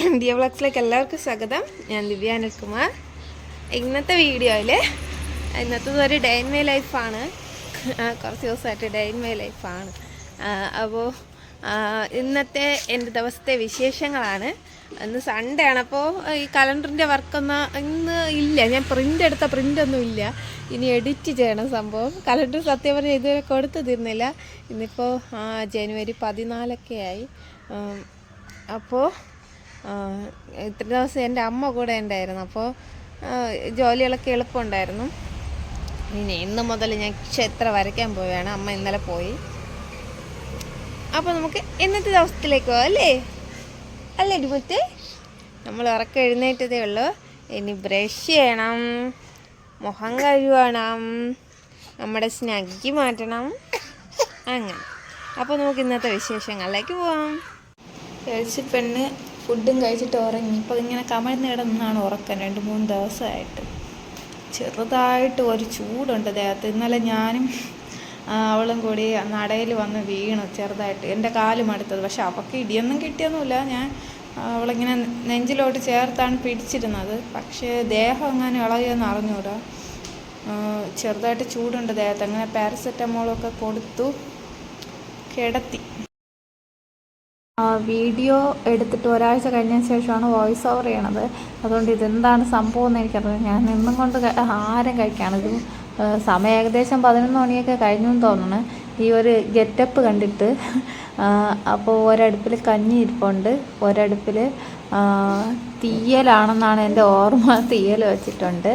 ദിയ വ്ളോഗ്സിലേക്ക് എല്ലാവർക്കും സ്വാഗതം. ഞാൻ ദിവ്യ അനിൽകുമാർ. ഇന്നത്തെ വീഡിയോയിൽ ഇന്നത്തെ ഒരു ഡേ ഇൻ മൈ ലൈഫാണ് കുറച്ച് ദിവസമായിട്ട് ഡേ ഇൻ മൈ ലൈഫാണ് അപ്പോൾ ഇന്നത്തെ എന്റെ ദിവസത്തെ വിശേഷങ്ങളാണ്. ഇന്ന് സൺഡേ ആണ്. അപ്പോൾ ഈ കലണ്ടറിന്റെ വർക്കൊന്നും ഇന്ന് ഇല്ല. ഞാൻ പ്രിന്റ് എടുത്ത പ്രിന്റൊന്നും ഇല്ല. ഇനി എഡിറ്റ് ചെയ്യണം സംഭവം. കലണ്ടർ സത്യം പറഞ്ഞാൽ ഇതുവരെ കൊടുത്തു തീർന്നില്ല. ഇന്നിപ്പോൾ ജനുവരി പതിനാലൊക്കെ ആയി. അപ്പോൾ ഇത്ര ദിവസം എന്റെ അമ്മ കൂടെ ഉണ്ടായിരുന്നു. അപ്പോൾ ജോലികളൊക്കെ എളുപ്പമുണ്ടായിരുന്നു. ഇനി ഇന്ന് മുതൽ ഞാൻ ക്ഷേത്രം വരയ്ക്കാൻ പോവുകയാണ്. അമ്മ ഇന്നലെ പോയി. അപ്പോൾ നമുക്ക് ഇന്നത്തെ ദിവസത്തിലേക്ക് പോകാം അല്ലേ? അല്ലേ ഡിമുത്ത് നമ്മൾ ഉറക്കം എഴുന്നേറ്റതേ ഉള്ളൂ. ഇനി ബ്രഷ് ചെയ്യണം. മുഖം കഴുകണം. നമ്മുടെ സ്നഗ്ഗി മാറ്റണം. അങ്ങനെ. അപ്പോൾ നമുക്ക് ഇന്നത്തെ വിശേഷങ്ങളിലേക്ക് പോവാം. കഴിച്ച് പെണ്ണ് ഫുഡും കഴിച്ചിട്ട് ഉറങ്ങി. ഇപ്പോൾ ഇങ്ങനെ കമഴ്ന്ന് കിടന്നാണ് ഉറക്കം രണ്ട് മൂന്ന് ദിവസമായിട്ട്. ചെറുതായിട്ട് ഒരു ചൂടുണ്ട് ദേഹത്ത്. ഇന്നലെ ഞാനും അവളും കൂടി നടയിൽ വന്ന് വീണു ചെറുതായിട്ട്. എന്റെ കാലും മടുത്തത് പക്ഷെ അവൾക്ക് ഇടിയൊന്നും കിട്ടിയൊന്നുമില്ല. ഞാൻ അവളിങ്ങനെ നെഞ്ചിലോട്ട് ചേർത്താണ് പിടിച്ചിരുന്നത്. പക്ഷേ ദേഹം അങ്ങനെ ഇളകിയെന്ന് അറിഞ്ഞൂടാ. ചെറുതായിട്ട് ചൂടുണ്ട് ദേഹത്ത്. അങ്ങനെ പാരസെറ്റമോളൊക്കെ കൊടുത്തു. കിടത്തി. വീഡിയോ എടുത്തിട്ട് ഒരാഴ്ച കഴിഞ്ഞതിന് ശേഷമാണ് വോയിസ് ഓവർ ചെയ്യണത്. അതുകൊണ്ട് ഇതെന്താണ് സംഭവം എന്ന് എനിക്കറിയാം ഞാൻ നിന്നും കൊണ്ട് ആരും കഴിക്കാണ്. ഇത് സമയം ഏകദേശം പതിനൊന്ന് മണിയൊക്കെ കഴിഞ്ഞു എന്ന് തോന്നുന്നു. ഈ ഒരു ഗെറ്റപ്പ് കണ്ടിട്ട് അപ്പോൾ ഒരടുപ്പിൽ കഞ്ഞി ഇരിപ്പുണ്ട്. ഒരടുപ്പിൽ തീയലാണെന്നാണ് എന്റെ ഓർമ്മ. തീയൽ വെച്ചിട്ടുണ്ട്.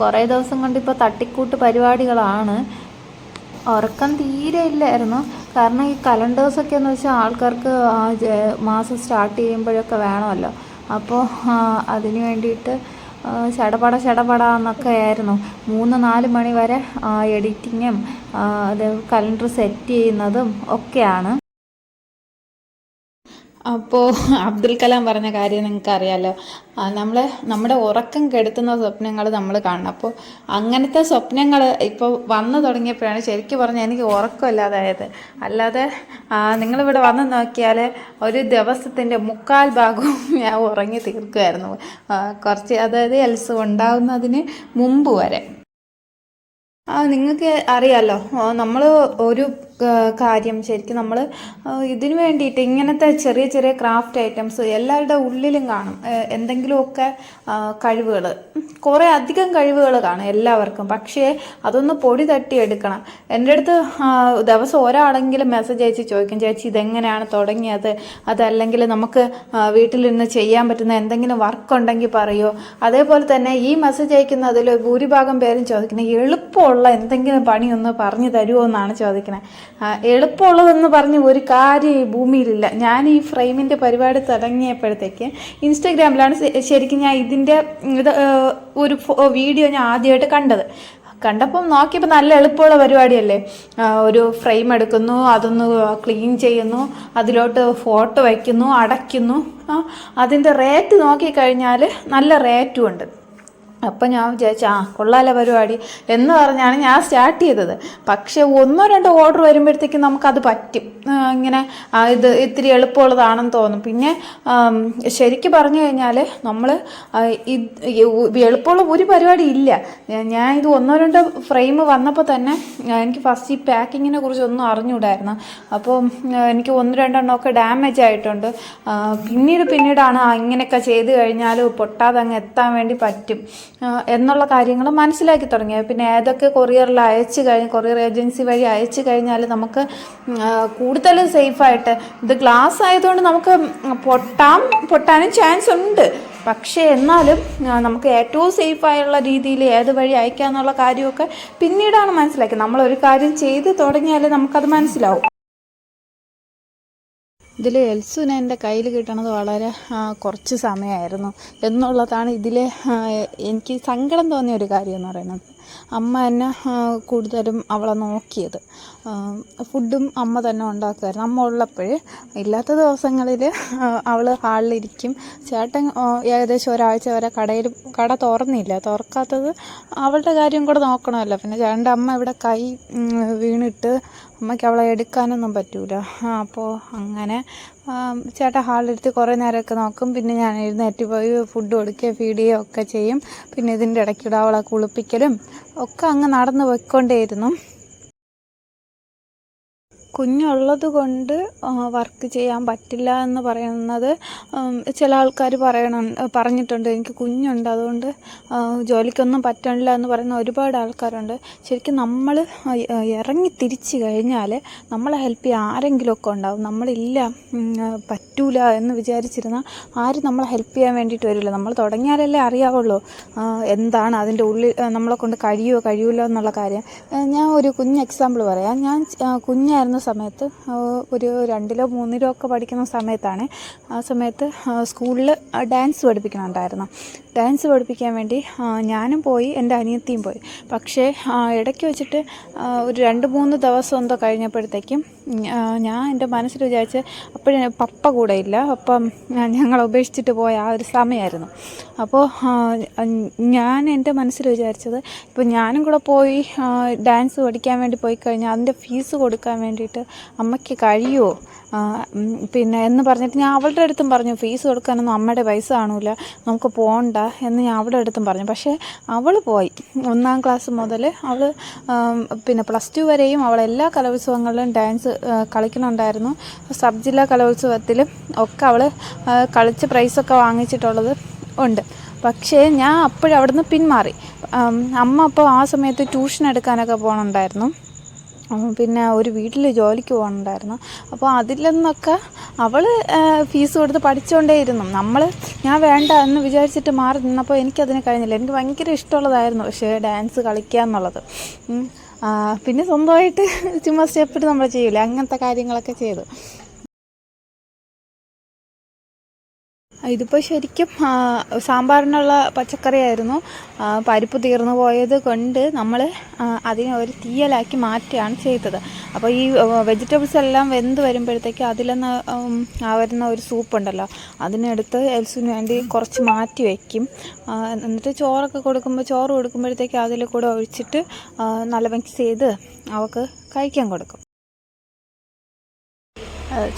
കുറേ ദിവസം കൊണ്ട് ഇപ്പോൾ തട്ടിക്കൂട്ട് പരിപാടികളാണ്. ഉറക്കം തീരെ ഇല്ലായിരുന്നു. കാരണം ഈ കലണ്ടേഴ്സൊക്കെ എന്ന് വെച്ചാൽ ആൾക്കാർക്ക് മാസം സ്റ്റാർട്ട് ചെയ്യുമ്പോഴൊക്കെ വേണമല്ലോ. അപ്പോൾ അതിന് വേണ്ടിയിട്ട് ചടപട ചടപട എന്നൊക്കെ ആയിരുന്നു. മൂന്ന് നാല് മണി വരെ എഡിറ്റിങ്ങും അത് കലണ്ടർ സെറ്റ് ചെയ്യുന്നതും ഒക്കെയാണ്. അപ്പോൾ അബ്ദുൽ കലാം പറഞ്ഞ കാര്യം നിങ്ങൾക്ക് അറിയാലോ നമ്മളെ നമ്മുടെ ഉറക്കം കെടുത്തുന്ന സ്വപ്നങ്ങൾ നമ്മൾ കാണണം. അപ്പോൾ അങ്ങനത്തെ സ്വപ്നങ്ങൾ ഇപ്പോൾ വന്നു തുടങ്ങിയപ്പോഴാണ് ശരിക്കും പറഞ്ഞാൽ എനിക്ക് ഉറക്കമില്ലാതായത് അല്ലാതെ നിങ്ങളിവിടെ വന്ന് നോക്കിയാൽ ഒരു ദിവസത്തിന്റെ മുക്കാൽ ഭാഗവും ഞാൻ ഉറങ്ങി തീർക്കുമായിരുന്നു. കുറച്ച് അതായത് എൽസ് ഉണ്ടാകുന്നതിന് മുമ്പ് വരെ. നിങ്ങൾക്ക് അറിയാലോ നമ്മൾ ഒരു കാര്യം ശരിക്കും നമ്മൾ ഇതിനു വേണ്ടിയിട്ട് ഇങ്ങനത്തെ ചെറിയ ചെറിയ ക്രാഫ്റ്റ് ഐറ്റംസ് എല്ലാവരുടെ ഉള്ളിലും കാണും. എന്തെങ്കിലുമൊക്കെ കഴിവുകൾ കുറേ അധികം കഴിവുകൾ കാണും എല്ലാവർക്കും. പക്ഷേ അതൊന്ന് പൊടി തട്ടി എടുക്കണം. എന്റെ അടുത്ത് ദിവസം ഒരാളെങ്കിലും മെസ്സേജ് അയച്ച് ചോദിക്കും ചേച്ചി ഇതെങ്ങനെയാണ് തുടങ്ങിയത്? അതല്ലെങ്കിൽ നമുക്ക് വീട്ടിലിരുന്ന് ചെയ്യാൻ പറ്റുന്ന എന്തെങ്കിലും വർക്ക് ഉണ്ടെങ്കിൽ പറയുമോ അതേപോലെ തന്നെ ഈ മെസ്സേജ് അയക്കുന്നതിൽ ഭൂരിഭാഗം പേരും ചോദിക്കുന്നത് എളുപ്പമുള്ള എന്തെങ്കിലും പണി ഒന്ന് പറഞ്ഞു തരുമോ എന്നാണ് ചോദിക്കുന്നത്. എളുപ്പമുള്ളതെന്ന് പറഞ്ഞ് ഒരു കാര്യം ഈ ഭൂമിയിലില്ല. ഞാൻ ഈ ഫ്രെയിമിന്റെ പരിപാടി തുടങ്ങിയപ്പോഴത്തേക്ക് ഇൻസ്റ്റഗ്രാമിലാണ് ശരിക്കും ഞാൻ ഇതിന്റെ ഇത് ഒരു വീഡിയോ ഞാൻ ആദ്യമായിട്ട് കണ്ടത്. കണ്ടപ്പം നോക്കിയപ്പോൾ നല്ല എളുപ്പമുള്ള പരിപാടിയല്ലേ? ഒരു ഫ്രെയിം എടുക്കുന്നു അതൊന്ന് ക്ലീൻ ചെയ്യുന്നു അതിലോട്ട് ഫോട്ടോ വയ്ക്കുന്നു അടയ്ക്കുന്നു. അതിന്റെ റേറ്റ് നോക്കിക്കഴിഞ്ഞാൽ നല്ല റേറ്റും ഉണ്ട്. അപ്പം ഞാൻ വിചാരിച്ചു ആ കൊള്ളാല പരിപാടി. എന്ന് പറഞ്ഞാണ് ഞാൻ സ്റ്റാർട്ട് ചെയ്തത്. പക്ഷേ ഒന്നോ രണ്ടോ ഓർഡർ വരുമ്പോഴത്തേക്കും നമുക്കത് പറ്റും. ഇങ്ങനെ ഇത് ഇത്തിരി എളുപ്പമുള്ളതാണെന്ന് തോന്നും. പിന്നെ ശരിക്കും പറഞ്ഞു കഴിഞ്ഞാൽ നമ്മൾ എളുപ്പമുള്ള ഒരു പരിപാടി ഇല്ല. ഞാൻ- ഇത് ഒന്നോ രണ്ടോ ഫ്രെയിം വന്നപ്പോൾ തന്നെ എനിക്ക് ഫസ്റ്റ് ഈ പാക്കിങ്ങിനെ കുറിച്ച് ഒന്നും അറിഞ്ഞൂടായിരുന്നു. അപ്പോൾ എനിക്ക് ഒന്ന് രണ്ടെണ്ണമൊക്കെ ഡാമേജ് ആയിട്ടുണ്ട്. പിന്നീട് പിന്നീടാണ് ഇങ്ങനെയൊക്കെ ചെയ്ത് കഴിഞ്ഞാൽ പൊട്ടാതെ അങ്ങ് എത്താൻ വേണ്ടി പറ്റും. എന്നുള്ള കാര്യങ്ങൾ മനസ്സിലാക്കി തുടങ്ങിയത് പിന്നെ ഏതൊക്കെ കൊറിയറിൽ അയച്ചു കഴിഞ്ഞ് കൊറിയർ ഏജൻസി വഴി അയച്ചു കഴിഞ്ഞാൽ നമുക്ക് കൂടുതൽ സേഫായിട്ട് ഇത് ഗ്ലാസ് ആയതുകൊണ്ട് നമുക്ക് പൊട്ടാം പൊട്ടാനും ചാൻസ് ഉണ്ട്. പക്ഷേ എന്നാലും നമുക്ക് ഏറ്റവും സേഫായുള്ള രീതിയിൽ ഏത് വഴി അയക്കാന്നുള്ള കാര്യമൊക്കെ പിന്നീടാണ് മനസ്സിലാക്കിയത് നമ്മളൊരു കാര്യം ചെയ്ത് തുടങ്ങിയാൽ നമുക്കത് മനസ്സിലാവും. ഇതിൽ എൽസുവിനെ എന്റെ കയ്യിൽ കിട്ടണത് വളരെ കുറച്ച് സമയമായിരുന്നു. എന്നുള്ളതാണ് ഇതിലെ എനിക്ക് സങ്കടം തോന്നിയ ഒരു കാര്യം എന്ന് പറയുന്നത്. അമ്മ എന്നെ കൂടുതലും അവളെ നോക്കിയത്. ഫുഡും അമ്മ തന്നെ ഉണ്ടാക്കുമായിരുന്നു. അമ്മ ഉള്ളപ്പോൾ ഇല്ലാത്ത ദിവസങ്ങളിൽ അവൾ ഹാളിലിരിക്കും ചേട്ടൻ ഏകദേശം ഒരാഴ്ച വരെ കടയിൽ കട തുറന്നില്ല. തുറക്കാത്തത് അവളുടെ കാര്യം കൂടെ നോക്കണമല്ലോ. പിന്നെ ചേട്ടന്റെ അമ്മ ഇവിടെ കൈ വീണിട്ട് അമ്മയ്ക്ക് അവളെ എടുക്കാനൊന്നും പറ്റൂല. അപ്പോൾ അങ്ങനെ ചേട്ടാ ഹാളിലെടുത്ത് കുറേ നേരമൊക്കെ നോക്കും. പിന്നെ ഞാൻ എഴുന്നേറ്റ് പോയി ഫുഡ് കൊടുക്കുകയും ഫീഡ് ചെയ്യുകയും ഒക്കെ ചെയ്യും. പിന്നെ ഇതിന്റെ ഇടയ്ക്കൂടെ അവളെ കുളിപ്പിക്കലും ഒക്കെ അങ്ങ് നടന്ന് പോയിക്കൊണ്ടേയിരുന്നു. കുഞ്ഞുള്ളത് കൊണ്ട് വർക്ക് ചെയ്യാൻ പറ്റില്ല എന്ന് പറയുന്നത് ചില ആൾക്കാർ പറയണം പറഞ്ഞിട്ടുണ്ട്. എനിക്ക് കുഞ്ഞുണ്ട് അതുകൊണ്ട് ജോലിക്കൊന്നും പറ്റണില്ല എന്ന് പറയുന്ന ഒരുപാട് ആൾക്കാരുണ്ട്. ശരിക്കും നമ്മൾ ഇറങ്ങി തിരിച്ചു കഴിഞ്ഞാൽ നമ്മളെ ഹെൽപ്പ് ചെയ്യാൻ ആരെങ്കിലുമൊക്കെ ഉണ്ടാവും. നമ്മളില്ല പറ്റൂല എന്ന് വിചാരിച്ചിരുന്നാൽ ആരും നമ്മളെ ഹെൽപ്പ് ചെയ്യാൻ വേണ്ടിയിട്ട് വരില്ല. നമ്മൾ തുടങ്ങിയാലല്ലേ അറിയാവുള്ളൂ എന്താണ് അതിന്റെ ഉള്ളിൽ നമ്മളെ കൊണ്ട് കഴിയുമോ കഴിയൂല എന്നുള്ള കാര്യം. ഞാൻ ഒരു കുഞ്ഞ് എക്സാമ്പിൾ പറയാം. ഞാൻ കുഞ്ഞായിരുന്ന സമയത്ത് ഒരു രണ്ടിലോ മൂന്നിലോ ഒക്കെ പഠിക്കുന്ന സമയത്താണ് ആ സമയത്ത് സ്കൂളിൽ ഡാൻസ് പഠിപ്പിക്കണുണ്ടായിരുന്നു. ഡാൻസ് പഠിപ്പിക്കാൻ വേണ്ടി ഞാനും പോയി എന്റെ അനിയത്തിയും പോയി. പക്ഷേ ഇടയ്ക്ക് വെച്ചിട്ട് ഒരു രണ്ട് മൂന്ന് ദിവസം എന്തോ കഴിഞ്ഞപ്പോഴത്തേക്കും ഞാൻ എന്റെ മനസ്സിൽ വിചാരിച്ച് അപ്പോഴും പപ്പ കൂടെ ഇല്ല. അപ്പം ഞങ്ങൾ ഉപേക്ഷിച്ചിട്ട് പോയ ആ ഒരു സമയമായിരുന്നു അപ്പോൾ ഞാൻ എന്റെ മനസ്സിൽ വിചാരിച്ചത് ഇപ്പോൾ ഞാനും കൂടെ പോയി ഡാൻസ് പഠിക്കാൻ വേണ്ടി പോയി കഴിഞ്ഞാൽ അതിന്റെ ഫീസ് കൊടുക്കാൻ വേണ്ടിയിട്ട് അമ്മയ്ക്ക് കഴിയുമോ? പിന്നെ എന്ന് പറഞ്ഞിട്ട് ഞാൻ അവളുടെ അടുത്തും പറഞ്ഞു ഫീസ് കൊടുക്കാനൊന്നും അമ്മയുടെ പൈസ കാണൂല നമുക്ക് പോകണ്ട എന്ന് ഞാൻ അവളുടെ അടുത്തും പറഞ്ഞു. പക്ഷേ അവൾ പോയി. ഒന്നാം ക്ലാസ് മുതൽ അവൾ പിന്നെ പ്ലസ് ടു വരെയും അവൾ എല്ലാ കലോത്സവങ്ങളിലും ഡാൻസ് കളിക്കണുണ്ടായിരുന്നു സബ് ജില്ലാ കലോത്സവത്തിലും ഒക്കെ അവൾ കളിച്ച് പ്രൈസൊക്കെ വാങ്ങിച്ചിട്ടുള്ളത് ഉണ്ട്. പക്ഷേ ഞാൻ അപ്പോഴവിടുന്ന് പിന്മാറി. അമ്മ അപ്പോൾ ആ സമയത്ത് ട്യൂഷൻ എടുക്കാനൊക്കെ പോകണുണ്ടായിരുന്നു പിന്നെ ഒരു വീട്ടിൽ ജോലിക്ക് പോകണുണ്ടായിരുന്നു. അപ്പോൾ അതിൽ നിന്നൊക്കെ അവൾ ഫീസ് കൊടുത്ത് പഠിച്ചുകൊണ്ടേയിരുന്നു നമ്മൾ ഞാൻ വേണ്ട എന്ന് വിചാരിച്ചിട്ട് മാറി നിന്നപ്പോൾ എനിക്കതിന് കഴിഞ്ഞില്ല. എനിക്ക് ഭയങ്കര ഇഷ്ടമുള്ളതായിരുന്നു പക്ഷേ ഡാൻസ് കളിക്കുക എന്നുള്ളത്. പിന്നെ സ്വന്തമായിട്ട് ചുമ്മാ സ്റ്റെപ്പിട്ട് നമ്മൾ ചെയ്യില്ല അങ്ങനത്തെ കാര്യങ്ങളൊക്കെ ചെയ്തു. ഇതിപ്പോൾ ശരിക്കും സാമ്പാറിനുള്ള പച്ചക്കറിയായിരുന്നു. പരിപ്പ് തീർന്നു പോയത് കൊണ്ട് നമ്മൾ അതിനെ ഒരു തീയലാക്കി മാറ്റുകയാണ് ചെയ്തത്. അപ്പോൾ ഈ വെജിറ്റബിൾസ് എല്ലാം വെന്ത് വരുമ്പോഴത്തേക്ക് അതിലെന്ന് വരുന്ന ഒരു സൂപ്പ് ഉണ്ടല്ലോ അതിനെടുത്ത് എൽസിന് വേണ്ടി കുറച്ച് മാറ്റി വയ്ക്കും എന്നിട്ട് ചോറൊക്കെ കൊടുക്കുമ്പോൾ ചോറ് കൊടുക്കുമ്പോഴത്തേക്ക് അതിൽ കൂടെ ഒഴിച്ചിട്ട് നല്ല മിക്സ് ചെയ്ത് അവൾക്ക് കഴിക്കാൻ കൊടുക്കും.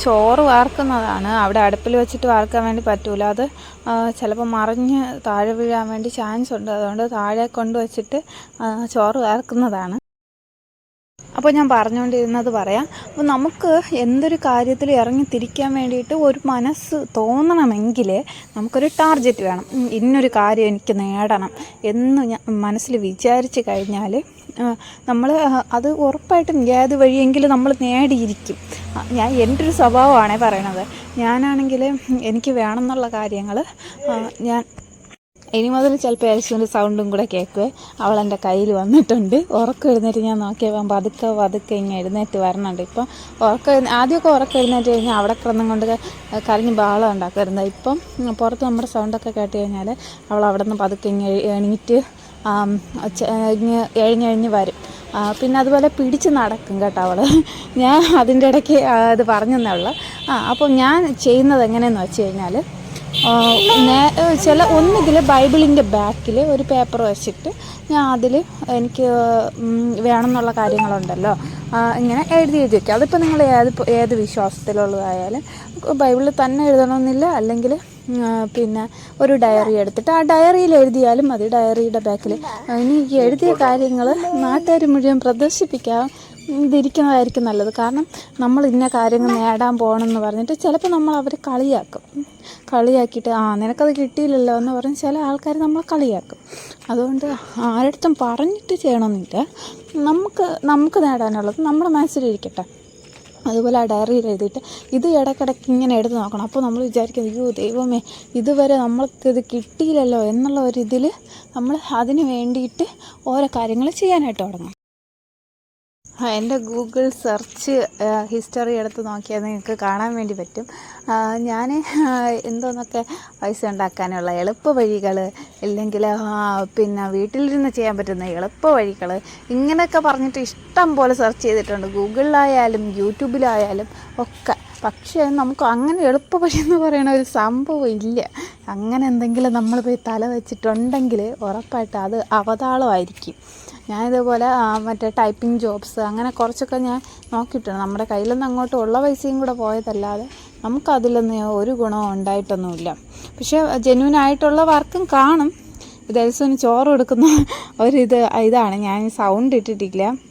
ചോറ് വാർക്കുന്നതാണ്. അവിടെ അടുപ്പിൽ വെച്ചിട്ട് വാർക്കാൻ വേണ്ടി പറ്റൂല. അത് ചിലപ്പോൾ മറിഞ്ഞ് താഴെ വീഴാൻ വേണ്ടി ചാൻസ് ഉണ്ട്. അതുകൊണ്ട് താഴെ കൊണ്ടുവച്ചിട്ട് ചോറ് വാർക്കുന്നതാണ്. അപ്പോൾ ഞാൻ പറഞ്ഞുകൊണ്ടിരുന്നത് പറയാം. അപ്പോൾ നമുക്ക് എന്തൊരു കാര്യത്തിൽ ഇറങ്ങി തിരിക്കാൻ വേണ്ടിയിട്ട് ഒരു മനസ്സ് തോന്നണമെങ്കിൽ നമുക്കൊരു ടാർഗറ്റ് വേണം. ഇന്നൊരു കാര്യം എനിക്ക് നേടണം എന്ന് ഞാൻ മനസ്സിൽ വിചാരിച്ച് കഴിഞ്ഞാൽ നമ്മൾ അത് ഉറപ്പായിട്ടും ഏത് വഴിയെങ്കിലും നമ്മൾ നേടിയിരിക്കും. ഞാൻ എന്റെ ഒരു സ്വഭാവമാണ് പറയണത്. ഞാനാണെങ്കിൽ എനിക്ക് വേണമെന്നുള്ള കാര്യങ്ങൾ ഞാൻ ഇനി മുതൽ ചിലപ്പോൾ യേശുവിന്റെ സൗണ്ടും കൂടെ കേൾക്കുവേ. അവൾ എന്റെ കയ്യിൽ വന്നിട്ടുണ്ട്. ഉറക്കം എഴുന്നേറ്റ് ഞാൻ നോക്കിയപ്പോൾ പതുക്കെ പതുക്കെ ഇങ്ങനെ എഴുന്നേറ്റ് വരണുണ്ട്. ഇപ്പം ഉറക്കം ആദ്യമൊക്കെ ഉറക്കം എഴുന്നേറ്റ് കഴിഞ്ഞാൽ അവിടെ കിടന്നും കൊണ്ട് കരഞ്ഞ് ബാളം ഉണ്ടാക്കുമായിരുന്നു. ഇപ്പം പുറത്ത് നമ്മുടെ സൗണ്ടൊക്കെ കേട്ട് കഴിഞ്ഞാൽ അവൾ അവിടെ നിന്ന് പതുക്കെ ഇങ്ങനെ എണീറ്റ് എഴിഞ്ഞെഴിഞ്ഞ് വരും. പിന്നെ അതുപോലെ പിടിച്ച് നടക്കും കേട്ടോ അവൾ ഞാൻ അതിന്റെ ഇടയ്ക്ക് അത് ഇത് പറഞ്ഞെന്നേ ഉള്ളൂ. ആ അപ്പോൾ ഞാൻ ചെയ്യുന്നത് എങ്ങനെയെന്ന് വെച്ച് കഴിഞ്ഞാൽ ചില ഒന്നുകിൽ ബൈബിളിന്റെ ബാക്കിൽ ഒരു പേപ്പർ വെച്ചിട്ട് ഞാൻ അതിൽ എനിക്ക് വേണമെന്നുള്ള കാര്യങ്ങളുണ്ടല്ലോ. ഇങ്ങനെ എഴുതി എഴുതി വയ്ക്കുക അതിപ്പോൾ നിങ്ങൾ ഏത് ഏത് വിശ്വാസത്തിലുള്ളതായാലും ബൈബിളിൽ തന്നെ എഴുതണമെന്നില്ല. അല്ലെങ്കിൽ പിന്നെ ഒരു ഡയറി എടുത്തിട്ട് ആ ഡയറിയിൽ എഴുതിയാലും മതി ഡയറിയുടെ ബാക്കിൽ ഇനി എഴുതിയ കാര്യങ്ങൾ നാട്ടുകാർ മുഴുവൻ പ്രദർശിപ്പിക്കാൻ ഇതിരിക്കുന്നതായിരിക്കും നല്ലത്. കാരണം നമ്മൾ ഇന്ന കാര്യങ്ങൾ നേടാൻ പോകണമെന്ന് പറഞ്ഞിട്ട് ചിലപ്പോൾ നമ്മൾ അവരെ കളിയാക്കും. കളിയാക്കിയിട്ട് ആ നിനക്കത് കിട്ടിയില്ലല്ലോ എന്ന് പറഞ്ഞ് ചില ആൾക്കാർ നമ്മളെ കളിയാക്കും. അതുകൊണ്ട് ആരടുത്തും പറഞ്ഞിട്ട് ചെയ്യണമെന്നില്ല. നമുക്ക് നമുക്ക് നേടാനുള്ളത് നമ്മുടെ മനസ്സിലിരിക്കട്ടെ. അതുപോലെ ആ ഡയറിയിൽ എഴുതിയിട്ട് ഇത് ഇടയ്ക്കിടയ്ക്ക് ഇങ്ങനെ എടുത്ത് നോക്കണം. അപ്പോൾ നമ്മൾ വിചാരിക്കും അയ്യോ ദൈവമേ ഇതുവരെ നമ്മൾക്കിത് കിട്ടിയില്ലല്ലോ എന്നുള്ള ഒരിതിൽ നമ്മൾ അതിന് വേണ്ടിയിട്ട് ഓരോ കാര്യങ്ങൾ ചെയ്യാനായിട്ട് തുടങ്ങും. എന്റെ ഗൂഗിൾ സെർച്ച് ഹിസ്റ്ററി എടുത്ത് നോക്കിയാൽ നിങ്ങൾക്ക് കാണാൻ വേണ്ടി പറ്റും. ഞാൻ എന്തോന്നൊക്കെ പൈസ ഉണ്ടാക്കാനുള്ള എളുപ്പ വഴികൾ ഇല്ലെങ്കിൽ പിന്നെ വീട്ടിലിരുന്ന് ചെയ്യാൻ പറ്റുന്ന എളുപ്പ വഴികൾ ഇങ്ങനെയൊക്കെ പറഞ്ഞിട്ട് ഇഷ്ടം പോലെ സെർച്ച് ചെയ്തിട്ടുണ്ട്. ഗൂഗിളിലായാലും യൂട്യൂബിലായാലും ഒക്കെ. പക്ഷേ നമുക്ക് അങ്ങനെ എളുപ്പ വഴി എന്ന് പറയുന്ന ഒരു സംഭവം ഇല്ല. അങ്ങനെ എന്തെങ്കിലും നമ്മൾ പോയി തല വെച്ചിട്ടുണ്ടെങ്കിൽ ഉറപ്പായിട്ട് അത് അവതാളമായിരിക്കും. ആ, മറ്റേ ടൈപ്പിംഗ് ജോബ്സ് അങ്ങനെ കുറച്ചൊക്കെ ഞാൻ നോക്കിയിട്ടുണ്ട്. നമ്മുടെ കയ്യിലൊന്നും അങ്ങോട്ട് ഉള്ള പൈസയും കൂടെ പോയതല്ലാതെ നമുക്കതിലൊന്നും ഒരു ഗുണവും ഉണ്ടായിട്ടൊന്നുമില്ല. പക്ഷേ ജെന്യൂൻ ആയിട്ടുള്ള വർക്കും കാണും. ദിവസം ചോറ് കൊടുക്കുന്ന ഒരിത് ഇതാണ്. ഞാൻ സൗണ്ട് ഇട്ടിട്ടില്ല.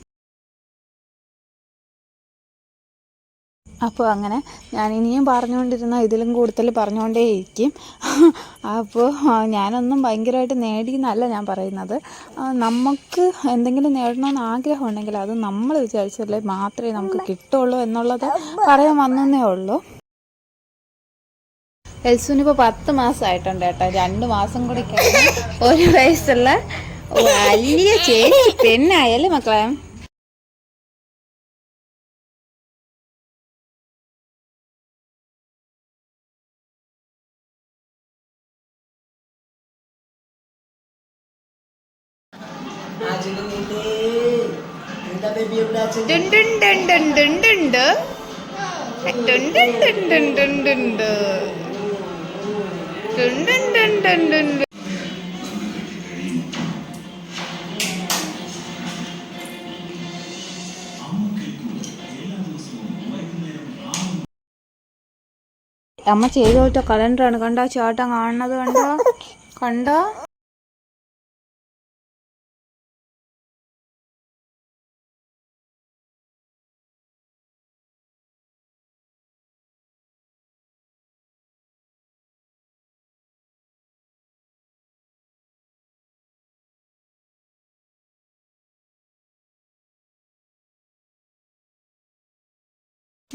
അപ്പോൾ അങ്ങനെ ഞാൻ ഇനിയും പറഞ്ഞുകൊണ്ടിരുന്ന ഇതിലും കൂടുതൽ പറഞ്ഞുകൊണ്ടേയിരിക്കും. അപ്പോൾ ഞാനൊന്നും ഭയങ്കരമായിട്ട് നേടി എന്നല്ല ഞാൻ പറയുന്നത്. നമുക്ക് എന്തെങ്കിലും നേടണമെന്ന് ആഗ്രഹം ഉണ്ടെങ്കിൽ അത് നമ്മൾ വിചാരിച്ചല്ലേ മാത്രമേ നമുക്ക് കിട്ടുള്ളൂ എന്നുള്ളത് പറയാൻ വന്നേ ഉള്ളൂ. എൽസുവിന് ഇപ്പോൾ പത്ത് മാസമായിട്ടുണ്ട് കേട്ടോ. രണ്ട് മാസം കൂടി ഒരു വയസ്സുള്ള വലിയ ചേച്ചി പെണ്ണായാലും മക്കളെ. അമ്മ ചെയ്തു പോയിട്ട കലണ്ടറാണ് കണ്ടോ ചേട്ടൻ കാണുന്നത് കണ്ടോ കണ്ടോ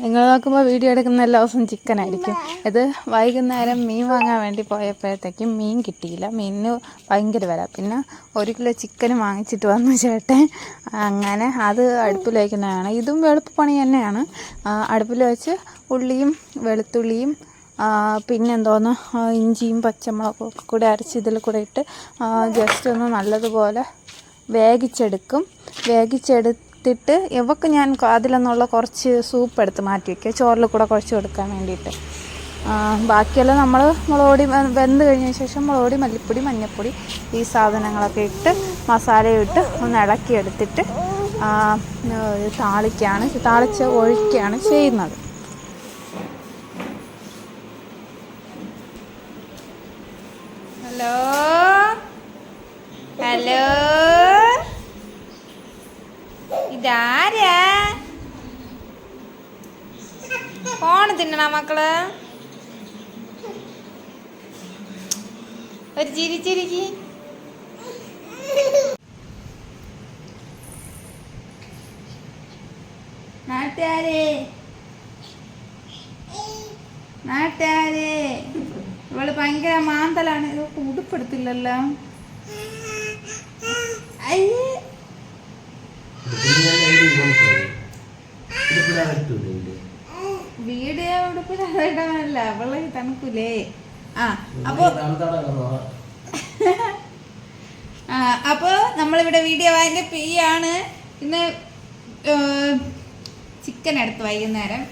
നിങ്ങൾ നോക്കുമ്പോൾ വീഡിയോ എടുക്കുന്ന എല്ലാ ദിവസവും ചിക്കൻ ആയിരിക്കും. ഇത് വൈകുന്നേരം മീൻ വാങ്ങാൻ വേണ്ടി പോയപ്പോഴത്തേക്കും മീൻ കിട്ടിയില്ല. മീനിന് ഭയങ്കര വില. പിന്നെ ഒരു കിലോ ചിക്കൻ വാങ്ങിച്ചിട്ട് വന്നു ചേട്ടൻ. അങ്ങനെ അത് അടുപ്പിൽ വയ്ക്കുന്നതാണ് ഇതും വെളുപ്പ് പണി തന്നെയാണ് അടുപ്പിൽ വെച്ച് ഉള്ളിയും വെളുത്തുള്ളിയും പിന്നെ പിന്നെന്തോന്ന് ഇഞ്ചിയും പച്ചമുളകും ഒക്കെ കൂടെ അരച്ച് ഇതിൽ കൂടെ ഇട്ട് ജസ്റ്റ് ഒന്ന് നല്ലതുപോലെ വേവിച്ചെടുക്കും. വേവിച്ചെടുത്തിട്ട് ഇവക്ക് ഞാൻ അതിലൊന്നുള്ള കുറച്ച് സൂപ്പ് എടുത്ത് മാറ്റി വയ്ക്കുക ചോറിൽ കൂടെ കുറച്ച് കൊടുക്കാൻ വേണ്ടിയിട്ട്. ബാക്കിയെല്ലാം നമ്മൾ മുളകൊടി വെന്ത് കഴിഞ്ഞ ശേഷം മുളകൊടി പൊടി മല്ലിപ്പൊടി മഞ്ഞൾപ്പൊടി ഈ സാധനങ്ങളൊക്കെ ഇട്ട് മസാല ഇട്ട് ഒന്ന് ഇളക്കി എടുത്തിട്ട് താളിക്കാണ് താളിച്ച് ഒഴിക്കുകയാണ് ചെയ്യുന്നത് ഹലോ ഹലോ ഇതാരാ ഫോണ് തിന്നണ മക്കൾ? ഒരു ചിരിച്ചിരിക്കി ചിരിക്ക്. നാട്ടുകാരെ. നാട്ടുകാരെ. ഇവൾ ഭയങ്കര മാന്തലാണ്. ഇതൊക്കെ ഉടുപ്പെടുത്തില്ലല്ലോ. അയ്യേ. വീട് ഉടുപ്പിടാതല്ല അവളെ തണുക്കൂലേ ആ അപ്പൊ അപ്പൊ നമ്മളിവിടെ വീഡിയോ വാങ്ങി പെയ്യാണ് ഇന്ന് ചിക്കൻ എടുത്ത് വൈകുന്നേരം.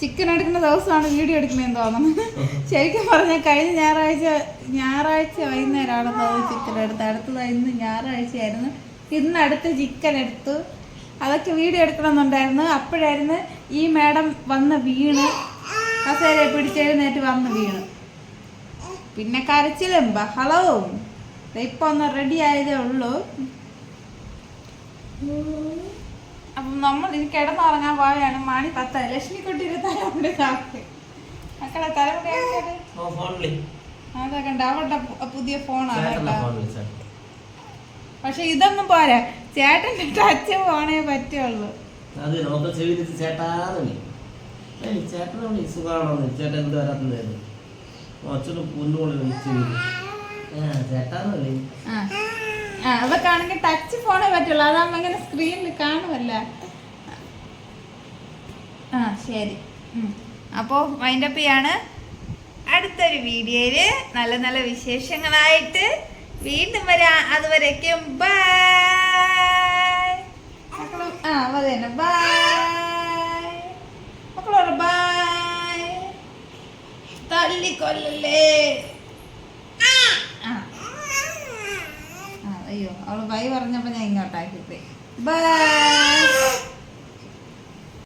ചിക്കൻ എടുക്കുന്ന ദിവസമാണ് വീഡിയോ എടുക്കുന്നതെന്ന് തോന്നുന്നു. ശരിക്കും പറഞ്ഞാൽ കഴിഞ്ഞ ഞായറാഴ്ച ഞായറാഴ്ച വൈകുന്നേരമാണ് തോന്നുന്നു ചിക്കൻ എടുത്ത് അടുത്തത് ഇന്ന് ഞായറാഴ്ചയായിരുന്നു. ഇന്ന് അടുത്ത് ചിക്കൻ എടുത്തു. അതൊക്കെ വീഡിയോ എടുക്കണമെന്നുണ്ടായിരുന്നു. അപ്പോഴായിരുന്നു ഈ മാഡം വന്ന് വീണ്. കസേരയെ പിടിച്ചെഴുന്നേറ്റ് വന്ന് വീണ്. പിന്നെ കരച്ചിലും ബഹളവും. ഇപ്പൊ ഒന്ന് റെഡി ആയതേ ഉള്ളൂ. അപ്പം നമ്മൾ ഇനി കിടന്നുറങ്ങാൻ പോവുകയാണ്. മണി പത്തായി ലക്ഷ്മിക്കുട്ടിയുടെ തലമുടി കാക്ക് മക്കളെ തലമുടി അതൊക്കെ ഉണ്ട് അവളുടെ പുതിയ ഫോണാണ് പക്ഷെ ഇതൊന്നും പോരാ. ചേട്ടന്റെ ടച്ച് പോണേ പറ്റുള്ളൂ. അത് നമുക്ക് ചെവിയിൽ ചേട്ടാന്ന് ചേട്ടനെ വിളി സുഖമാണോ ചേട്ടൻ എന്ത് വരാത്തതായിരുന്നു അച്ഛനും പൊന്നുകൊണ്ട് വിളിച്ചു ചേട്ടാന്ന് വിളി. ആ അതൊക്കെയാണെങ്കിൽ ടച്ച് ഫോണേ പറ്റുള്ളൂ. അതാകുമ്പോ ഇങ്ങനെ സ്ക്രീനിൽ കാണുമല്ല ആ ശരി. അപ്പോൾ വൈൻഡപ്പ് ചെയ്യാണ്. അടുത്തൊരു വീഡിയോയിൽ നല്ല നല്ല വിശേഷങ്ങളായിട്ട് വീണ്ടും വരാം. അതുവരേക്കും ബൈ ആ അത് തന്നെ ബൈ മക്കളോട് ബൈ തള്ളിക്കൊല്ലല്ലേ? ആ. അയ്യോ അവൾ ബൈ പറഞ്ഞപ്പോൾ ഞാൻ ഇങ്ങോട്ടാക്കി ബൈ